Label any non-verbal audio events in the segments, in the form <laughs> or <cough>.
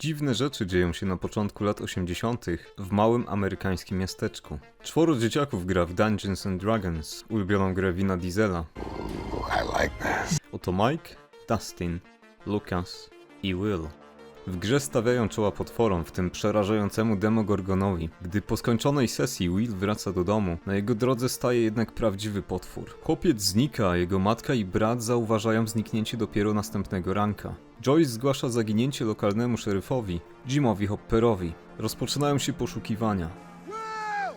Dziwne rzeczy dzieją się na początku lat 80. w małym amerykańskim miasteczku. Czworo dzieciaków gra w Dungeons and Dragons, ulubioną grę Wina Diesela. I like. Oto Mike, Dustin, Lucas i Will. W grze stawiają czoła potworom, w tym przerażającemu Demogorgonowi. Gdy po skończonej sesji Will wraca do domu, na jego drodze staje jednak prawdziwy potwór. Chłopiec znika, a jego matka i brat zauważają zniknięcie dopiero następnego ranka. Joyce zgłasza zaginięcie lokalnemu szeryfowi, Jimowi Hopperowi. Rozpoczynają się poszukiwania.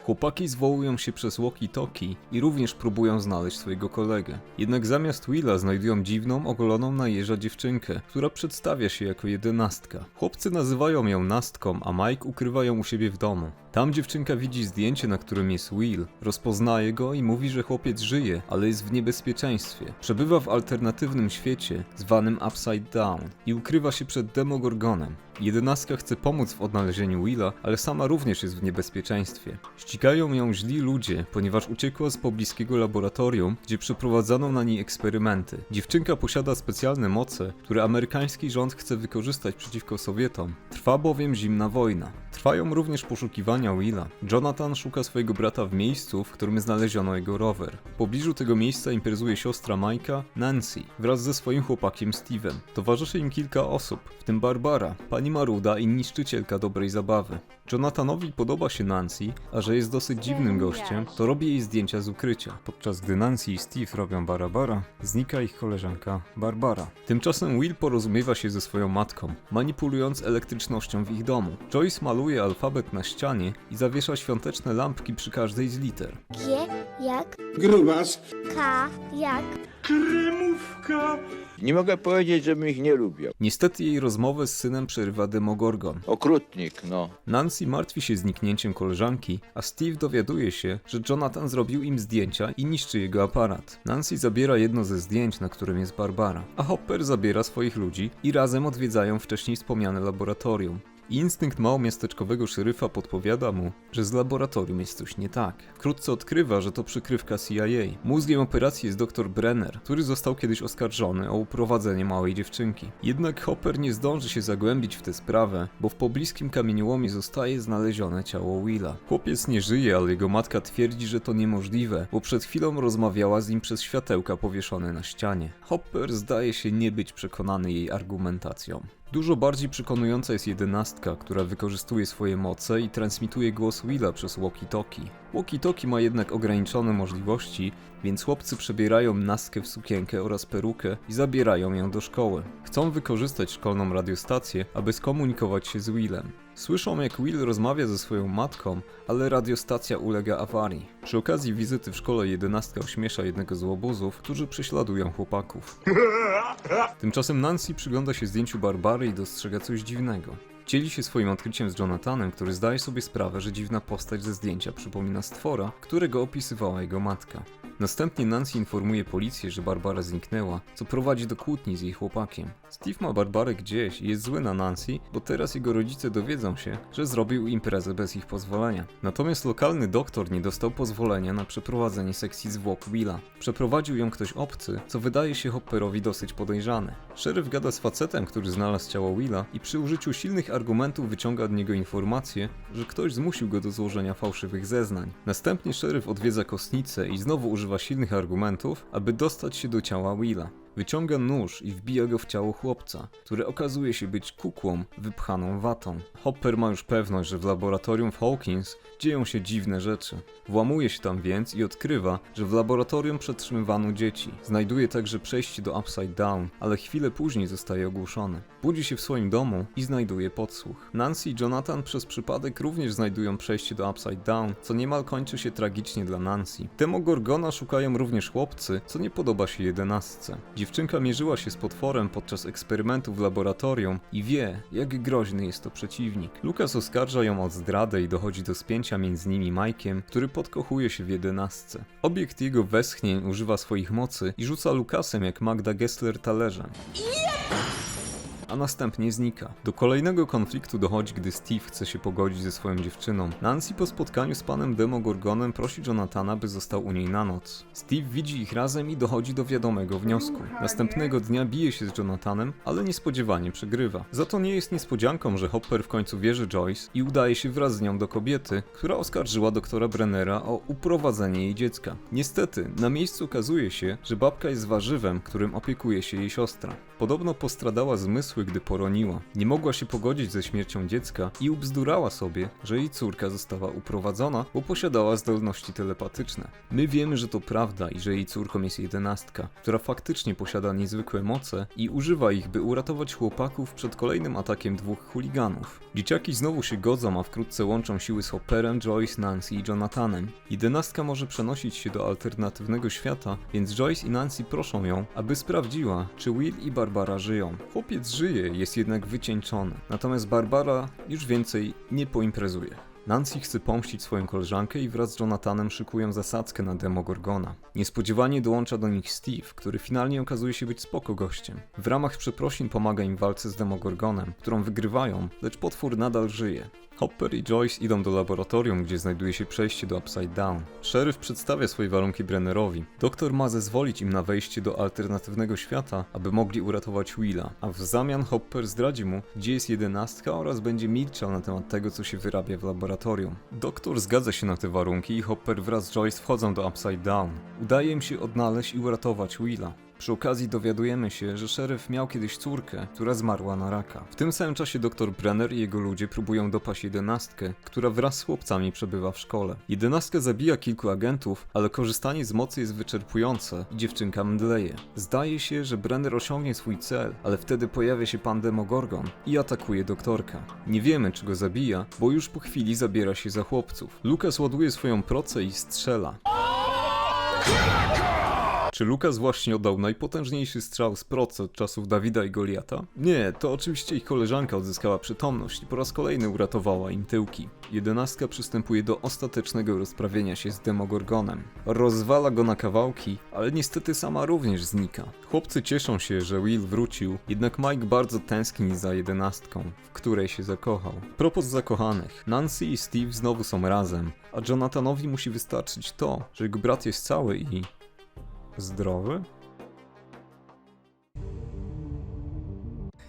Chłopaki zwołują się przez walkie-talkie i również próbują znaleźć swojego kolegę. Jednak zamiast Willa znajdują dziwną, ogoloną na jeża dziewczynkę, która przedstawia się jako jedenastka. Chłopcy nazywają ją Nastką, a Mike ukrywa ją u siebie w domu. Tam dziewczynka widzi zdjęcie, na którym jest Will, rozpoznaje go i mówi, że chłopiec żyje, ale jest w niebezpieczeństwie. Przebywa w alternatywnym świecie, zwanym Upside Down i ukrywa się przed Demogorgonem. Jedenastka chce pomóc w odnalezieniu Willa, ale sama również jest w niebezpieczeństwie. Ścigają ją źli ludzie, ponieważ uciekła z pobliskiego laboratorium, gdzie przeprowadzano na niej eksperymenty. Dziewczynka posiada specjalne moce, które amerykański rząd chce wykorzystać przeciwko Sowietom. Trwa bowiem zimna wojna. Trwają również poszukiwania Willa. Jonathan szuka swojego brata w miejscu, w którym znaleziono jego rower. W pobliżu tego miejsca imprezuje siostra Majka, Nancy, wraz ze swoim chłopakiem Steve'em. Towarzyszy im kilka osób, w tym Barbara, pani Maruda i niszczycielka dobrej zabawy. Jonathanowi podoba się Nancy, a że jest dosyć dziwnym gościem, to robi jej zdjęcia z ukrycia. Podczas gdy Nancy i Steve robią barabara, znika ich koleżanka Barbara. Tymczasem Will porozumiewa się ze swoją matką, manipulując elektrycznością w ich domu. Joyce maluje alfabet na ścianie i zawiesza świąteczne lampki przy każdej z liter. G jak Grubas. K jak Kremówka. Nie mogę powiedzieć, żebym ich nie lubił. Niestety jej rozmowę z synem przerywa Demogorgon. Okrutnik, no. Nancy martwi się zniknięciem koleżanki, a Steve dowiaduje się, że Jonathan zrobił im zdjęcia i niszczy jego aparat. Nancy zabiera jedno ze zdjęć, na którym jest Barbara, a Hopper zabiera swoich ludzi i razem odwiedzają wcześniej wspomniane laboratorium. Instynkt małomiasteczkowego szeryfa podpowiada mu, że z laboratorium jest coś nie tak. Wkrótce odkrywa, że to przykrywka CIA. Mózgiem operacji jest dr Brenner, który został kiedyś oskarżony o uprowadzenie małej dziewczynki. Jednak Hopper nie zdąży się zagłębić w tę sprawę, bo w pobliskim kamieniołomie zostaje znalezione ciało Willa. Chłopiec nie żyje, ale jego matka twierdzi, że to niemożliwe, bo przed chwilą rozmawiała z nim przez światełka powieszone na ścianie. Hopper zdaje się nie być przekonany jej argumentacją. Dużo bardziej przekonująca jest jedenastka, która wykorzystuje swoje moce i transmituje głos Willa przez walkie-talkie. Walkie-talkie ma jednak ograniczone możliwości, więc chłopcy przebierają Nastkę w sukienkę oraz perukę i zabierają ją do szkoły. Chcą wykorzystać szkolną radiostację, aby skomunikować się z Willem. Słyszą jak Will rozmawia ze swoją matką, ale radiostacja ulega awarii. Przy okazji wizyty w szkole jedenastka ośmiesza jednego z łobuzów, którzy prześladują chłopaków. <laughs> Tymczasem Nancy przygląda się zdjęciu Barbary i dostrzega coś dziwnego. Dzieli się swoim odkryciem z Jonathanem, który zdaje sobie sprawę, że dziwna postać ze zdjęcia przypomina stwora, którego opisywała jego matka. Następnie Nancy informuje policję, że Barbara zniknęła, co prowadzi do kłótni z jej chłopakiem. Steve ma Barbarę gdzieś i jest zły na Nancy, bo teraz jego rodzice dowiedzą się, że zrobił imprezę bez ich pozwolenia. Natomiast lokalny doktor nie dostał pozwolenia na przeprowadzenie sekcji zwłok Willa. Przeprowadził ją ktoś obcy, co wydaje się Hopperowi dosyć podejrzane. Szeryf gada z facetem, który znalazł ciało Willa i przy użyciu silnych argumentów wyciąga od niego informację, że ktoś zmusił go do złożenia fałszywych zeznań. Następnie szeryf odwiedza kostnicę i znowu używa silnych argumentów, aby dostać się do ciała Willa. Wyciąga nóż i wbija go w ciało chłopca, który okazuje się być kukłą wypchaną watą. Hopper ma już pewność, że w laboratorium w Hawkins dzieją się dziwne rzeczy. Włamuje się tam więc i odkrywa, że w laboratorium przetrzymywano dzieci. Znajduje także przejście do Upside Down, ale chwilę później zostaje ogłuszony. Budzi się w swoim domu i znajduje podsłuch. Nancy i Jonathan przez przypadek również znajdują przejście do Upside Down, co niemal kończy się tragicznie dla Nancy. Demogorgona szukają również chłopcy, co nie podoba się jedenastce. Dziewczynka mierzyła się z potworem podczas eksperymentu w laboratorium i wie, jak groźny jest to przeciwnik. Lucas oskarża ją o zdradę i dochodzi do spięcia między nimi Mike'iem, który podkochuje się w jedenastce. Obiekt jego westchnień używa swoich mocy i rzuca Lucasem jak Magda Gessler talerzem. A następnie znika. Do kolejnego konfliktu dochodzi, gdy Steve chce się pogodzić ze swoją dziewczyną. Nancy po spotkaniu z panem Demogorgonem prosi Jonathana, by został u niej na noc. Steve widzi ich razem i dochodzi do wiadomego wniosku. Następnego dnia bije się z Jonathanem, ale niespodziewanie przegrywa. Za to nie jest niespodzianką, że Hopper w końcu wierzy Joyce i udaje się wraz z nią do kobiety, która oskarżyła doktora Brennera o uprowadzenie jej dziecka. Niestety, na miejscu okazuje się, że babka jest warzywem, którym opiekuje się jej siostra. Podobno postradała zmysły, gdy poroniła. Nie mogła się pogodzić ze śmiercią dziecka i ubzdurała sobie, że jej córka została uprowadzona, bo posiadała zdolności telepatyczne. My wiemy, że to prawda i że jej córką jest jedenastka, która faktycznie posiada niezwykłe moce i używa ich, by uratować chłopaków przed kolejnym atakiem dwóch chuliganów. Dzieciaki znowu się godzą, a wkrótce łączą siły z Hopperem, Joyce, Nancy i Jonathanem. Jedenastka może przenosić się do alternatywnego świata, więc Joyce i Nancy proszą ją, aby sprawdziła, czy Will i Barbara żyją. Chłopiec żyje, jest jednak wycieńczony, natomiast Barbara już więcej nie poimprezuje. Nancy chce pomścić swoją koleżankę i wraz z Jonathanem szykują zasadzkę na Demogorgona. Niespodziewanie dołącza do nich Steve, który finalnie okazuje się być spoko gościem. W ramach przeprosin pomaga im w walce z Demogorgonem, którą wygrywają, lecz potwór nadal żyje. Hopper i Joyce idą do laboratorium, gdzie znajduje się przejście do Upside Down. Szeryf przedstawia swoje warunki Brennerowi. Doktor ma zezwolić im na wejście do alternatywnego świata, aby mogli uratować Willa, a w zamian Hopper zdradzi mu, gdzie jest jedenastka oraz będzie milczał na temat tego, co się wyrabia w laboratorium. Doktor zgadza się na te warunki i Hopper wraz z Joyce wchodzą do Upside Down. Udaje im się odnaleźć i uratować Willa. Przy okazji dowiadujemy się, że szeryf miał kiedyś córkę, która zmarła na raka. W tym samym czasie dr Brenner i jego ludzie próbują dopaść jedenastkę, która wraz z chłopcami przebywa w szkole. Jedenastka zabija kilku agentów, ale korzystanie z mocy jest wyczerpujące i dziewczynka mdleje. Zdaje się, że Brenner osiągnie swój cel, ale wtedy pojawia się pan Demogorgon i atakuje doktorka. Nie wiemy, czy go zabija, bo już po chwili zabiera się za chłopców. Lucas ładuje swoją procę i strzela. Czy Lukas właśnie oddał najpotężniejszy strzał z procy od czasów Dawida i Goliata? Nie, to oczywiście ich koleżanka odzyskała przytomność i po raz kolejny uratowała im tyłki. Jedenastka przystępuje do ostatecznego rozprawienia się z Demogorgonem. Rozwala go na kawałki, ale niestety sama również znika. Chłopcy cieszą się, że Will wrócił, jednak Mike bardzo tęskni za jedenastką, w której się zakochał. Propos zakochanych, Nancy i Steve znowu są razem, a Jonathanowi musi wystarczyć to, że jego brat jest cały i Zdrowy?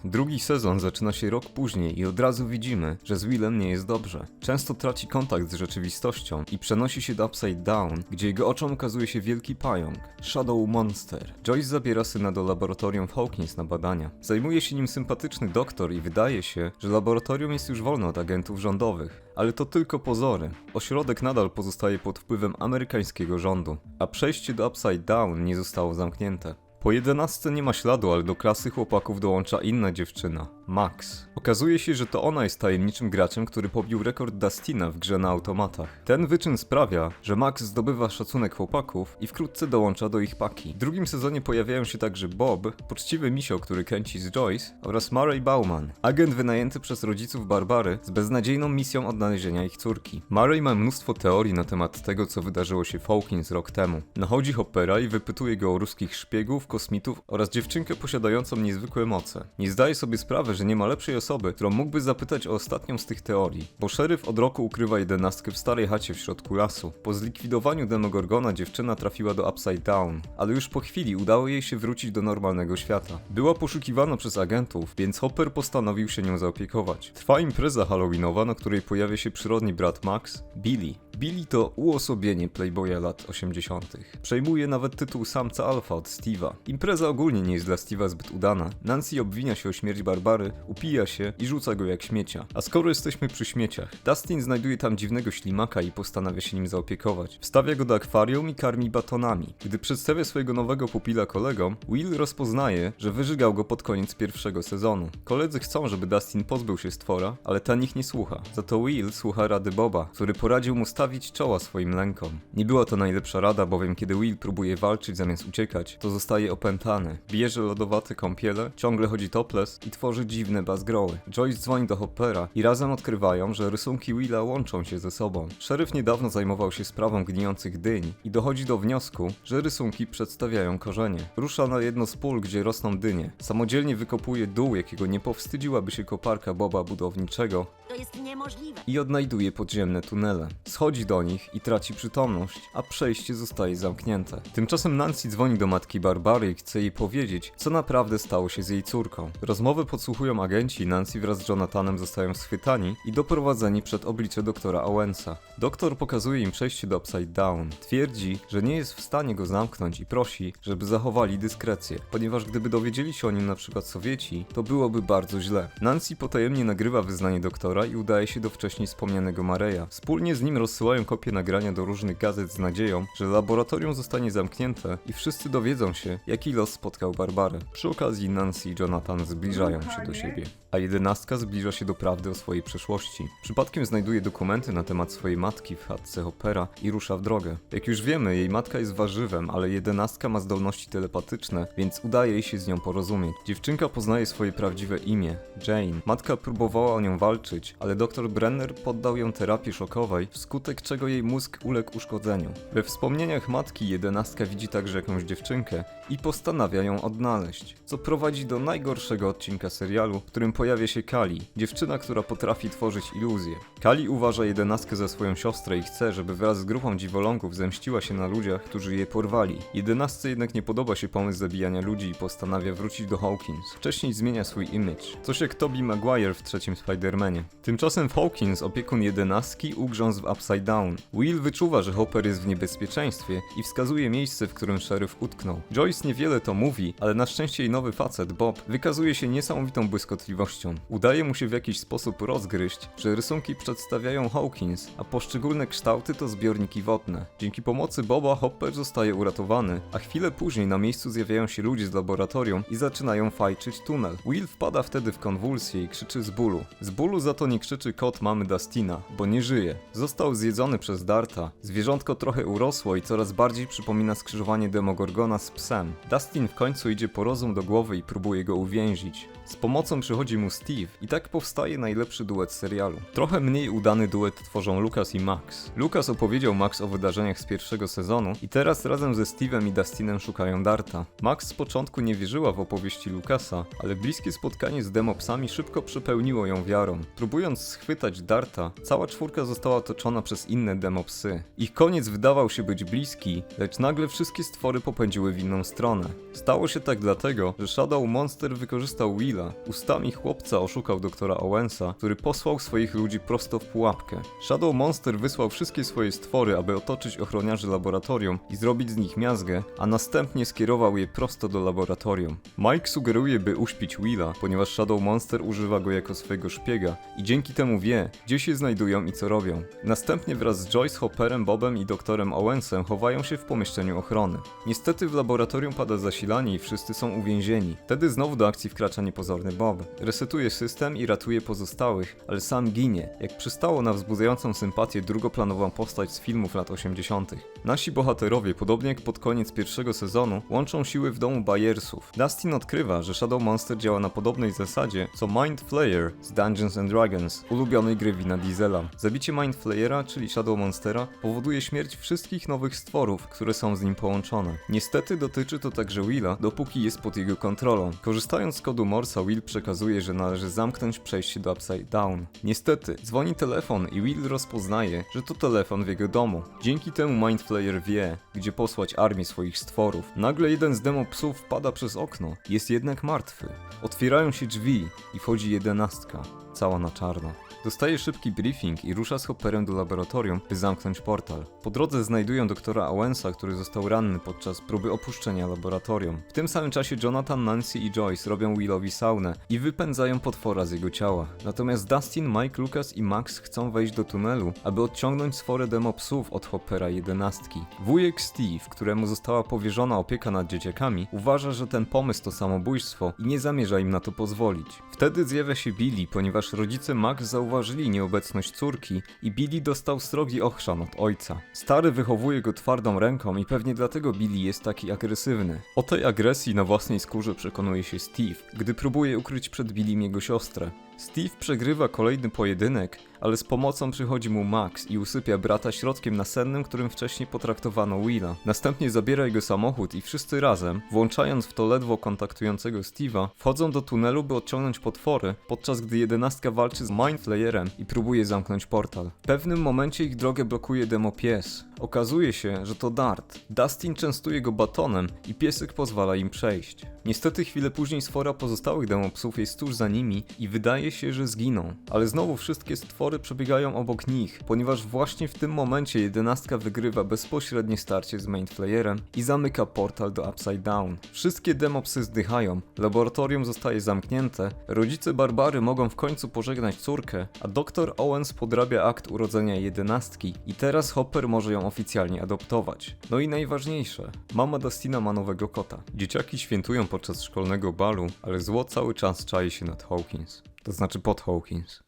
Drugi sezon zaczyna się rok później i od razu widzimy, że z Willem nie jest dobrze. Często traci kontakt z rzeczywistością i przenosi się do Upside Down, gdzie jego oczom ukazuje się wielki pająk, Shadow Monster. Joyce zabiera syna do laboratorium w Hawkins na badania. Zajmuje się nim sympatyczny doktor i wydaje się, że laboratorium jest już wolne od agentów rządowych. Ale to tylko pozory. Ośrodek nadal pozostaje pod wpływem amerykańskiego rządu, a przejście do Upside Down nie zostało zamknięte. Po jedenastce nie ma śladu, ale do klasy chłopaków dołącza inna dziewczyna, Max. Okazuje się, że to ona jest tajemniczym graczem, który pobił rekord Dustina w grze na automatach. Ten wyczyn sprawia, że Max zdobywa szacunek chłopaków i wkrótce dołącza do ich paki. W drugim sezonie pojawiają się także Bob, poczciwy misio, który kręci z Joyce oraz Murray Bauman, agent wynajęty przez rodziców Barbary z beznadziejną misją odnalezienia ich córki. Murray ma mnóstwo teorii na temat tego, co wydarzyło się w Hawkins rok temu. Nachodzi Hoppera i wypytuje go o ruskich szpiegów, kosmitów oraz dziewczynkę posiadającą niezwykłe moce. Nie zdaje sobie sprawy, że nie ma lepszej osoby, którą mógłby zapytać o ostatnią z tych teorii, bo szeryf od roku ukrywa jedenastkę w starej chacie w środku lasu. Po zlikwidowaniu Demogorgona dziewczyna trafiła do Upside Down, ale już po chwili udało jej się wrócić do normalnego świata. Była poszukiwana przez agentów, więc Hopper postanowił się nią zaopiekować. Trwa impreza halloweenowa, na której pojawia się przyrodni brat Max, Billy. Billy to uosobienie Playboya lat 80. Przejmuje nawet tytuł samca alfa od Steve'a. Impreza ogólnie nie jest dla Steve'a zbyt udana. Nancy obwinia się o śmierć Barbary, upija się i rzuca go jak śmiecia. A skoro jesteśmy przy śmieciach, Dustin znajduje tam dziwnego ślimaka i postanawia się nim zaopiekować. Wstawia go do akwarium i karmi batonami. Gdy przedstawia swojego nowego pupila kolegom, Will rozpoznaje, że wyżygał go pod koniec pierwszego sezonu. Koledzy chcą, żeby Dustin pozbył się stwora, ale ten ich nie słucha. Za to Will słucha rady Boba, który poradził mu stawić czoła swoim lękom. Nie była to najlepsza rada, bowiem kiedy Will próbuje walczyć zamiast uciekać, to zostaje opętany. Bierze lodowate kąpiele, ciągle chodzi topless i tworzy dziwne bazgroły. Joyce dzwoni do Hoppera i razem odkrywają, że rysunki Willa łączą się ze sobą. Szeryf niedawno zajmował się sprawą gnijących dyń i dochodzi do wniosku, że rysunki przedstawiają korzenie. Rusza na jedno z pól, gdzie rosną dynie. Samodzielnie wykopuje dół, jakiego nie powstydziłaby się koparka Boba budowniczego To jest niemożliwe. i odnajduje podziemne tunele. Schodzi do nich i traci przytomność, a przejście zostaje zamknięte. Tymczasem Nancy dzwoni do matki Barbary i chce jej powiedzieć, co naprawdę stało się z jej córką. Rozmowę podsłuchują agenci Nancy wraz z Jonathanem zostają schwytani i doprowadzeni przed oblicze doktora Owensa. Doktor pokazuje im przejście do Upside Down. Twierdzi, że nie jest w stanie go zamknąć i prosi, żeby zachowali dyskrecję, ponieważ gdyby dowiedzieli się o nim na przykład Sowieci, to byłoby bardzo źle. Nancy potajemnie nagrywa wyznanie doktora i udaje się do wcześniej wspomnianego Mareja. Wspólnie z nim rozsyłają kopie nagrania do różnych gazet z nadzieją, że laboratorium zostanie zamknięte i wszyscy dowiedzą się, jaki los spotkał Barbarę. Przy okazji Nancy i Jonathan zbliżają się do siebie. A jedenastka zbliża się do prawdy o swojej przeszłości. Przypadkiem znajduje dokumenty na temat swojej matki w chatce Hoppera i rusza w drogę. Jak już wiemy, jej matka jest warzywem, ale jedenastka ma zdolności telepatyczne, więc udaje jej się z nią porozumieć. Dziewczynka poznaje swoje prawdziwe imię Jane. Matka próbowała o nią walczyć, ale dr Brenner poddał ją terapii szokowej, wskutek czego jej mózg uległ uszkodzeniu. We wspomnieniach matki jedenastka widzi także jakąś dziewczynkę i postanawia ją odnaleźć, co prowadzi do najgorszego odcinka serialu, w którym pojawia się Kali, dziewczyna, która potrafi tworzyć iluzje. Kali uważa jedenastkę za swoją siostrę i chce, żeby wraz z grupą dziwolągów zemściła się na ludziach, którzy je porwali. Jedenastce jednak nie podoba się pomysł zabijania ludzi i postanawia wrócić do Hawkins. Wcześniej zmienia swój image, coś jak Tobey Maguire w trzecim Spider-Manie. Tymczasem w Hawkins opiekun jedenastki ugrzązł w Upside Down. Will wyczuwa, że Hopper jest w niebezpieczeństwie i wskazuje miejsce, w którym szeryf utknął. Joyce niewiele to mówi, ale na szczęście jej nowy facet, Bob, wykazuje się niesamowitą błyskotliwością. Udaje mu się w jakiś sposób rozgryźć, że rysunki przedstawiają Hawkins, a poszczególne kształty to zbiorniki wodne. Dzięki pomocy Boba Hopper zostaje uratowany, a chwilę później na miejscu zjawiają się ludzie z laboratorium i zaczynają fajczyć tunel. Will wpada wtedy w konwulsję i krzyczy z bólu. Z bólu za to nie krzyczy kot mamy Dustina, bo nie żyje. Został zjedzony przez Darta. Zwierzątko trochę urosło i coraz bardziej przypomina skrzyżowanie Demogorgona z psem. Dustin w końcu idzie po rozum do głowy i próbuje go uwięzić. Z pomocą przychodzi mu Steve i tak powstaje najlepszy duet serialu. Trochę mniej udany duet tworzą Lucas i Max. Lucas opowiedział Max o wydarzeniach z pierwszego sezonu i teraz razem ze Steve'em i Dustinem szukają Darta. Max z początku nie wierzyła w opowieści Lucasa, ale bliskie spotkanie z demopsami szybko przepełniło ją wiarą. Próbując schwytać Darta, cała czwórka została otoczona przez inne demopsy. Ich koniec wydawał się być bliski, lecz nagle wszystkie stwory popędziły w inną stronę. Stało się tak dlatego, że Shadow Monster wykorzystał Willa. Ustami chłopca oszukał doktora Owensa, który posłał swoich ludzi prosto w pułapkę. Shadow Monster wysłał wszystkie swoje stwory, aby otoczyć ochroniarzy laboratorium i zrobić z nich miazgę, a następnie skierował je prosto do laboratorium. Mike sugeruje, by uśpić Willa, ponieważ Shadow Monster używa go jako swojego szpiega i dzięki temu wie, gdzie się znajdują i co robią. Następnie wraz z Joyce, Hopperem, Bobem i doktorem Owensem chowają się w pomieszczeniu ochrony. Niestety w laboratorium pada zasilanie i wszyscy są uwięzieni. Wtedy znowu do akcji wkracza niepozorny Bob. Resetuje system i ratuje pozostałych, ale sam ginie, jak przystało na wzbudzającą sympatię drugoplanową postać z filmów lat 80. Nasi bohaterowie, podobnie jak pod koniec pierwszego sezonu, łączą siły w domu Bayersów. Dustin odkrywa, że Shadow Monster działa na podobnej zasadzie co Mind Flayer z Dungeons Dragons, ulubionej gry Vina Diesela. Zabicie Mind Flayera, czyli Shadow Monstera, powoduje śmierć wszystkich nowych stworów, które są z nim połączone. Niestety dotyczy to także Willa, dopóki jest pod jego kontrolą. Korzystając z kodu Morsa, Will przekazuje, że należy zamknąć przejście do Upside Down. Niestety, dzwoni telefon i Will rozpoznaje, że to telefon w jego domu. Dzięki temu Mind Flayer wie, gdzie posłać armię swoich stworów. Nagle jeden z demo psów wpada przez okno, jest jednak martwy. Otwierają się drzwi i wchodzi jedenastka, cała na czarno. Dostaje szybki briefing i rusza z Hopperem do laboratorium, by zamknąć portal. Po drodze znajdują doktora Owensa, który został ranny podczas próby opuszczenia laboratorium. W tym samym czasie Jonathan, Nancy i Joyce robią Willowi saunę i wypędzają potwora z jego ciała. Natomiast Dustin, Mike, Lucas i Max chcą wejść do tunelu, aby odciągnąć sforę demo psów od Hoppera jedenastki. Wujek Steve, któremu została powierzona opieka nad dzieciakami, uważa, że ten pomysł to samobójstwo i nie zamierza im na to pozwolić. Wtedy zjawia się Billy, ponieważ ponieważ rodzice Max zauważyli nieobecność córki i Billy dostał srogi ochrzan od ojca. Stary wychowuje go twardą ręką i pewnie dlatego Billy jest taki agresywny. O tej agresji na własnej skórze przekonuje się Steve, gdy próbuje ukryć przed Billym jego siostrę. Steve przegrywa kolejny pojedynek, ale z pomocą przychodzi mu Max i usypia brata środkiem nasennym, którym wcześniej potraktowano Willa. Następnie zabiera jego samochód i wszyscy razem, włączając w to ledwo kontaktującego Steve'a, wchodzą do tunelu, by odciągnąć potwory, podczas gdy jedenastka walczy z Mindflayerem i próbuje zamknąć portal. W pewnym momencie ich drogę blokuje demo pies. Okazuje się, że to Dart. Dustin częstuje go batonem i piesek pozwala im przejść. Niestety chwilę później sfora pozostałych demopsów jest tuż za nimi i wydaje się, że zginą. Ale znowu wszystkie stwory przebiegają obok nich, ponieważ właśnie w tym momencie jedenastka wygrywa bezpośrednie starcie z Mainflayerem i zamyka portal do Upside Down. Wszystkie demopsy zdychają, laboratorium zostaje zamknięte, rodzice Barbary mogą w końcu pożegnać córkę, a dr Owens podrabia akt urodzenia jedenastki i teraz Hopper może ją oficjalnie adoptować. No i najważniejsze, mama Dustina ma nowego kota. Dzieciaki świętują podczas szkolnego balu, ale zło cały czas czai się nad Hawkins. To znaczy pod Hawkins.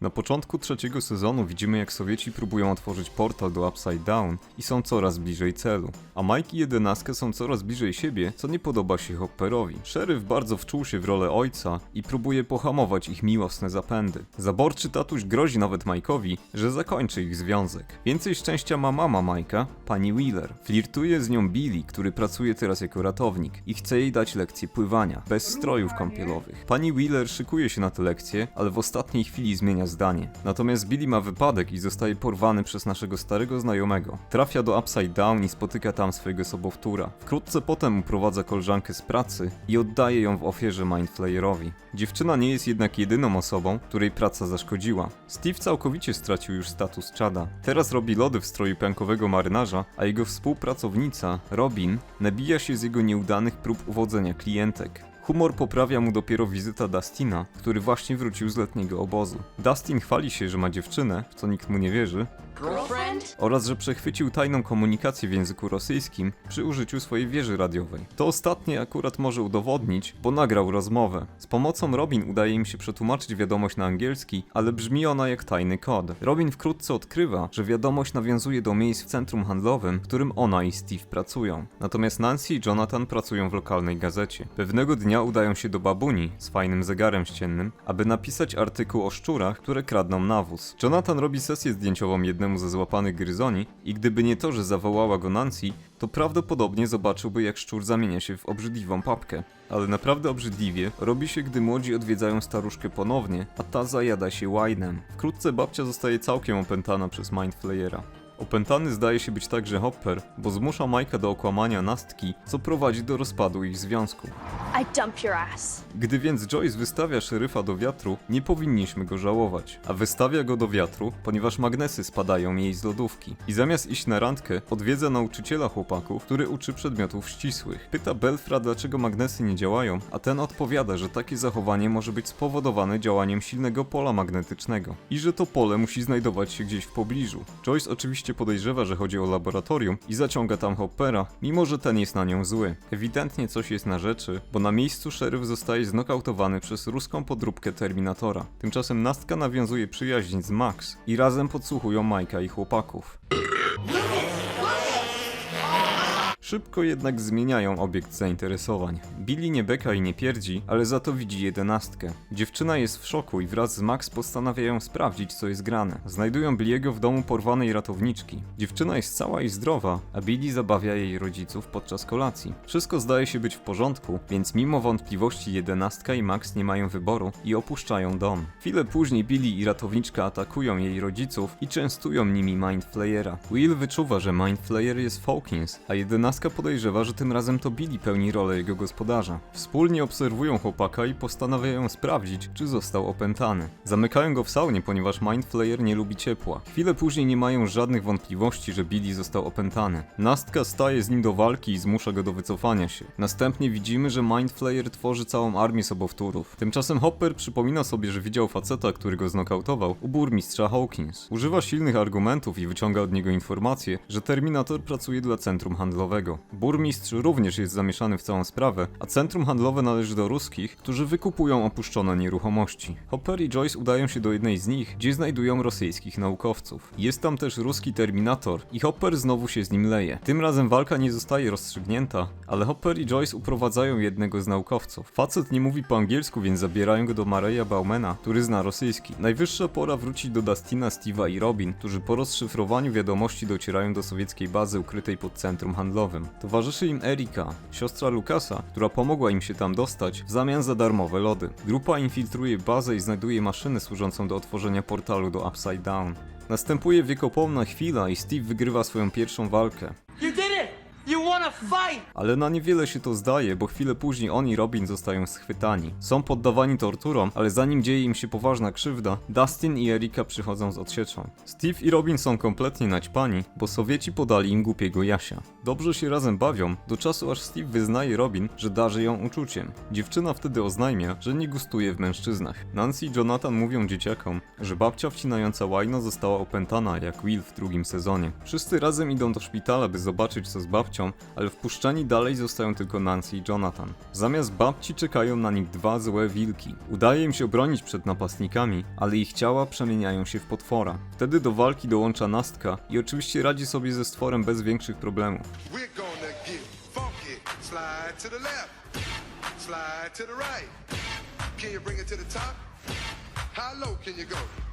Na początku trzeciego sezonu widzimy jak Sowieci próbują otworzyć portal do Upside Down i są coraz bliżej celu, a Mike i jedenastkę są coraz bliżej siebie, co nie podoba się Hopperowi. Szeryf bardzo wczuł się w rolę ojca i próbuje pohamować ich miłosne zapędy. Zaborczy tatuś grozi nawet Mike'owi, że zakończy ich związek. Więcej szczęścia ma mama Mike'a, pani Wheeler. Flirtuje z nią Billy, który pracuje teraz jako ratownik i chce jej dać lekcję pływania, bez strojów kąpielowych. Pani Wheeler szykuje się na tę lekcję, ale w ostatniej chwili zmienia zdanie. Natomiast Billy ma wypadek i zostaje porwany przez naszego starego znajomego. Trafia do Upside Down i spotyka tam swojego sobowtóra. Wkrótce potem uprowadza koleżankę z pracy i oddaje ją w ofierze Mindflayerowi. Dziewczyna nie jest jednak jedyną osobą, której praca zaszkodziła. Steve całkowicie stracił już status czada. Teraz robi lody w stroju pękowego marynarza, a jego współpracownica, Robin, nabija się z jego nieudanych prób uwodzenia klientek. Humor poprawia mu dopiero wizyta Dustina, który właśnie wrócił z letniego obozu. Dustin chwali się, że ma dziewczynę, w co nikt mu nie wierzy, Girlfriend? oraz że przechwycił tajną komunikację w języku rosyjskim przy użyciu swojej wieży radiowej. To ostatnie akurat może udowodnić, bo nagrał rozmowę. Z pomocą Robin udaje im się przetłumaczyć wiadomość na angielski, ale brzmi ona jak tajny kod. Robin wkrótce odkrywa, że wiadomość nawiązuje do miejsc w centrum handlowym, w którym ona i Steve pracują. Natomiast Nancy i Jonathan pracują w lokalnej gazecie. Pewnego dnia udają się do babuni z fajnym zegarem ściennym, aby napisać artykuł o szczurach, które kradną nawóz. Jonathan robi sesję zdjęciową jednemu ze złapanych gryzoni i gdyby nie to, że zawołała go Nancy, to prawdopodobnie zobaczyłby jak szczur zamienia się w obrzydliwą papkę. Ale naprawdę obrzydliwie robi się, gdy młodzi odwiedzają staruszkę ponownie, a ta zajada się winem. Wkrótce babcia zostaje całkiem opętana przez Mindflayera. Opętany zdaje się być także Hopper, bo zmusza Majka do okłamania Nastki, co prowadzi do rozpadu ich związku. Gdy więc Joyce wystawia szeryfa do wiatru, nie powinniśmy go żałować. A wystawia go do wiatru, ponieważ magnesy spadają jej z lodówki. I zamiast iść na randkę, odwiedza nauczyciela chłopaków, który uczy przedmiotów ścisłych. Pyta Belfra, dlaczego magnesy nie działają, a ten odpowiada, że takie zachowanie może być spowodowane działaniem silnego pola magnetycznego. I że to pole musi znajdować się gdzieś w pobliżu. Joyce oczywiście podejrzewa, że chodzi o laboratorium i zaciąga tam Hoppera, mimo że ten jest na nią zły. Ewidentnie coś jest na rzeczy, bo na miejscu szeryf zostaje znokautowany przez ruską podróbkę Terminatora. Tymczasem Nastka nawiązuje przyjaźń z Max i razem podsłuchują Majka i chłopaków. Szybko jednak zmieniają obiekt zainteresowań. Billy nie beka i nie pierdzi, ale za to widzi jedenastkę. Dziewczyna jest w szoku i wraz z Max postanawiają sprawdzić, co jest grane. Znajdują Billiego w domu porwanej ratowniczki. Dziewczyna jest cała i zdrowa, a Billy zabawia jej rodziców podczas kolacji. Wszystko zdaje się być w porządku, więc mimo wątpliwości jedenastka i Max nie mają wyboru i opuszczają dom. Chwilę później Billy i ratowniczka atakują jej rodziców i częstują nimi Mindflayera. Will wyczuwa, że Mindflayer jest Hawkins, a jedenastka podejrzewa, że tym razem to Billy pełni rolę jego gospodarza. Wspólnie obserwują chłopaka i postanawiają sprawdzić, czy został opętany. Zamykają go w saunie, ponieważ Mindflayer nie lubi ciepła. Chwilę później nie mają żadnych wątpliwości, że Billy został opętany. Nastka staje z nim do walki i zmusza go do wycofania się. Następnie widzimy, że Mindflayer tworzy całą armię sobowtórów. Tymczasem Hopper przypomina sobie, że widział faceta, który go znokautował u burmistrza Hawkins. Używa silnych argumentów i wyciąga od niego informację, że Terminator pracuje dla centrum handlowego. Burmistrz również jest zamieszany w całą sprawę, a centrum handlowe należy do ruskich, którzy wykupują opuszczone nieruchomości. Hopper i Joyce udają się do jednej z nich, gdzie znajdują rosyjskich naukowców. Jest tam też ruski Terminator i Hopper znowu się z nim leje. Tym razem walka nie zostaje rozstrzygnięta, ale Hopper i Joyce uprowadzają jednego z naukowców. Facet nie mówi po angielsku, więc zabierają go do Mareja Baumena, który zna rosyjski. Najwyższa pora wrócić do Dustina, Steve'a i Robin, którzy po rozszyfrowaniu wiadomości docierają do sowieckiej bazy ukrytej pod centrum handlowym. Towarzyszy im Erika, siostra Lukasa, która pomogła im się tam dostać w zamian za darmowe lody. Grupa infiltruje bazę i znajduje maszynę służącą do otworzenia portalu do Upside Down. Następuje wiekopomna chwila i Steve wygrywa swoją pierwszą walkę. You fight! Ale na niewiele się to zdaje, bo chwilę później on i Robin zostają schwytani. Są poddawani torturom, ale zanim dzieje im się poważna krzywda, Dustin i Erika przychodzą z odsieczą. Steve i Robin są kompletnie naćpani, bo Sowieci podali im głupiego Jasia. Dobrze się razem bawią, do czasu aż Steve wyznaje Robin, że darzy ją uczuciem. Dziewczyna wtedy oznajmia, że nie gustuje w mężczyznach. Nancy i Jonathan mówią dzieciakom, że babcia wcinająca łajno została opętana jak Will w drugim sezonie. Wszyscy razem idą do szpitala, by zobaczyć co z babcią, ale wpuszczani dalej zostają tylko Nancy i Jonathan. Zamiast babci czekają na nich dwa złe wilki. Udaje im się obronić przed napastnikami, ale ich ciała przemieniają się w potwora. Wtedy do walki dołącza Nastka i oczywiście radzi sobie ze stworem bez większych problemów. Slide to the right. Can you bring it to the top? How low can you go?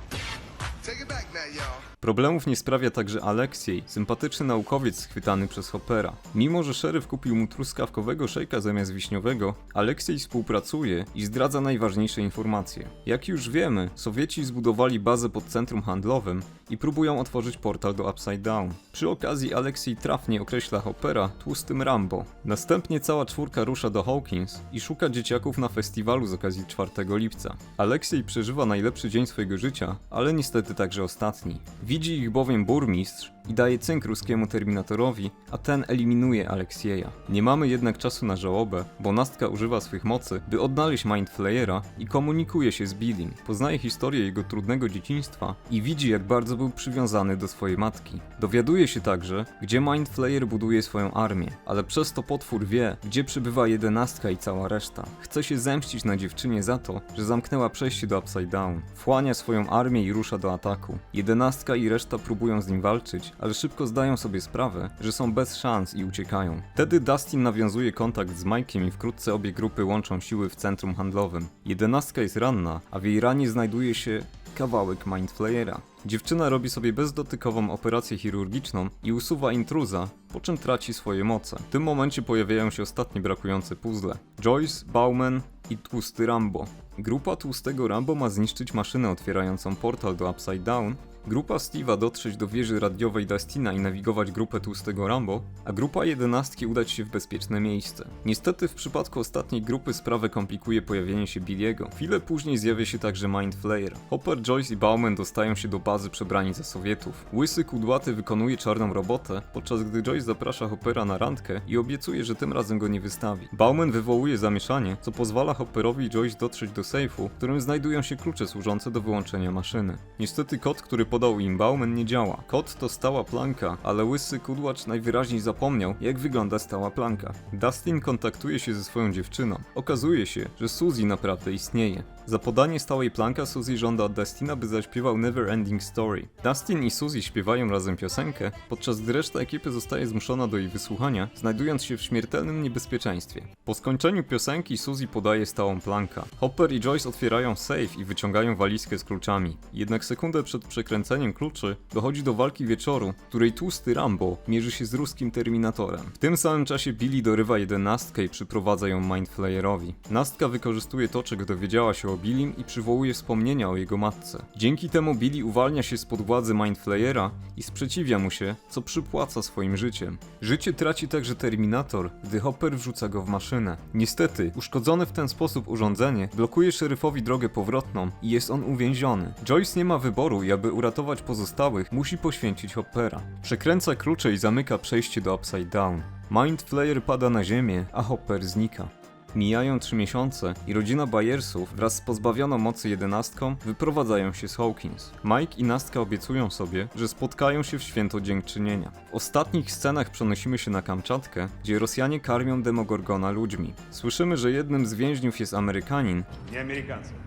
Problemów nie sprawia także Aleksiej, sympatyczny naukowiec schwytany przez Hoppera. Mimo, że szeryf kupił mu truskawkowego szejka zamiast wiśniowego, Aleksiej współpracuje i zdradza najważniejsze informacje. Jak już wiemy, Sowieci zbudowali bazę pod centrum handlowym i próbują otworzyć portal do Upside Down. Przy okazji Aleksiej trafnie określa Hoppera tłustym Rambo. Następnie cała czwórka rusza do Hawkins i szuka dzieciaków na festiwalu z okazji 4 lipca. Aleksiej przeżywa najlepszy dzień swojego życia, ale niestety także ostatni. Widzi ich bowiem burmistrz i daje cynk ruskiemu Terminatorowi, a ten eliminuje Aleksieja. Nie mamy jednak czasu na żałobę, bo Nastka używa swych mocy, by odnaleźć Mind Flayera i komunikuje się z Billim. Poznaje historię jego trudnego dzieciństwa i widzi jak bardzo był przywiązany do swojej matki. Dowiaduje się także, gdzie Mind Flayer buduje swoją armię, ale przez to potwór wie, gdzie przybywa jedenastka i cała reszta. Chce się zemścić na dziewczynie za to, że zamknęła przejście do Upside Down. Wchłania swoją armię i rusza do ataku. Jedenastka i reszta próbują z nim walczyć, ale szybko zdają sobie sprawę, że są bez szans i uciekają. Wtedy Dustin nawiązuje kontakt z Mike'iem i wkrótce obie grupy łączą siły w centrum handlowym. Jedenastka jest ranna, a w jej ranie znajduje się kawałek Mind Flayera. Dziewczyna robi sobie bezdotykową operację chirurgiczną i usuwa intruza, po czym traci swoje moce. W tym momencie pojawiają się ostatnie brakujące puzzle. Joyce, Bauman i Tłusty Rambo. Grupa Tłustego Rambo ma zniszczyć maszynę otwierającą portal do Upside Down, Grupa Steve'a dotrzeć do wieży radiowej Dustina i nawigować grupę Tłustego Rambo, a grupa jedenastki udać się w bezpieczne miejsce. Niestety w przypadku ostatniej grupy sprawę komplikuje pojawienie się Billiego. Chwilę później zjawia się także Mind Flayer. Hopper, Joyce i Bauman dostają się do bazy przebrani za Sowietów. Łysy Kudłaty wykonuje czarną robotę, podczas gdy Joyce zaprasza Hoppera na randkę i obiecuje, że tym razem go nie wystawi. Bauman wywołuje zamieszanie, co pozwala Hopperowi i Joyce dotrzeć do sejfu, w którym znajdują się klucze służące do wyłączenia maszyny. Niestety kod, który podał im Bauman nie działa. Kod to stała planka, ale łysy kudłacz najwyraźniej zapomniał, jak wygląda stała planka. Dustin kontaktuje się ze swoją dziewczyną. Okazuje się, że Suzy naprawdę istnieje. Za podanie stałej planka Suzy żąda od Dustina, by zaśpiewał Never Ending Story. Dustin i Suzy śpiewają razem piosenkę, podczas gdy reszta ekipy zostaje zmuszona do jej wysłuchania, znajdując się w śmiertelnym niebezpieczeństwie. Po skończeniu piosenki Suzy podaje stałą plankę. Hopper i Joyce otwierają safe i wyciągają walizkę z kluczami. Jednak sekundę przed przekręceniem kluczy dochodzi do walki wieczoru, której tłusty Rambo mierzy się z ruskim Terminatorem. W tym samym czasie Billy dorywa jedenastkę i przyprowadza ją Mind Flayerowi. Nastka wykorzystuje to, czego dowiedziała się o Billim i przywołuje wspomnienia o jego matce. Dzięki temu Billy uwalnia się spod władzy Mind Flayera i sprzeciwia mu się, co przypłaca swoim życiem. Życie traci także Terminator, gdy Hopper wrzuca go w maszynę. Niestety, uszkodzone w ten sposób urządzenie blokuje szeryfowi drogę powrotną i jest on uwięziony. Joyce nie ma wyboru i aby uratować pozostałych, musi poświęcić Hoppera. Przekręca klucze i zamyka przejście do Upside Down. Mind Flayer pada na ziemię, a Hopper znika. Mijają trzy miesiące i rodzina Bayersów wraz z pozbawioną mocy jedenastką wyprowadzają się z Hawkins. Mike i Nastka obiecują sobie, że spotkają się w święto dziękczynienia. W ostatnich scenach przenosimy się na Kamczatkę, gdzie Rosjanie karmią Demogorgona ludźmi. Słyszymy, że jednym z więźniów jest Amerykanin, Nie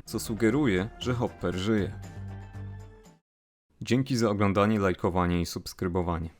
co sugeruje, że Hopper żyje. Dzięki za oglądanie, lajkowanie i subskrybowanie.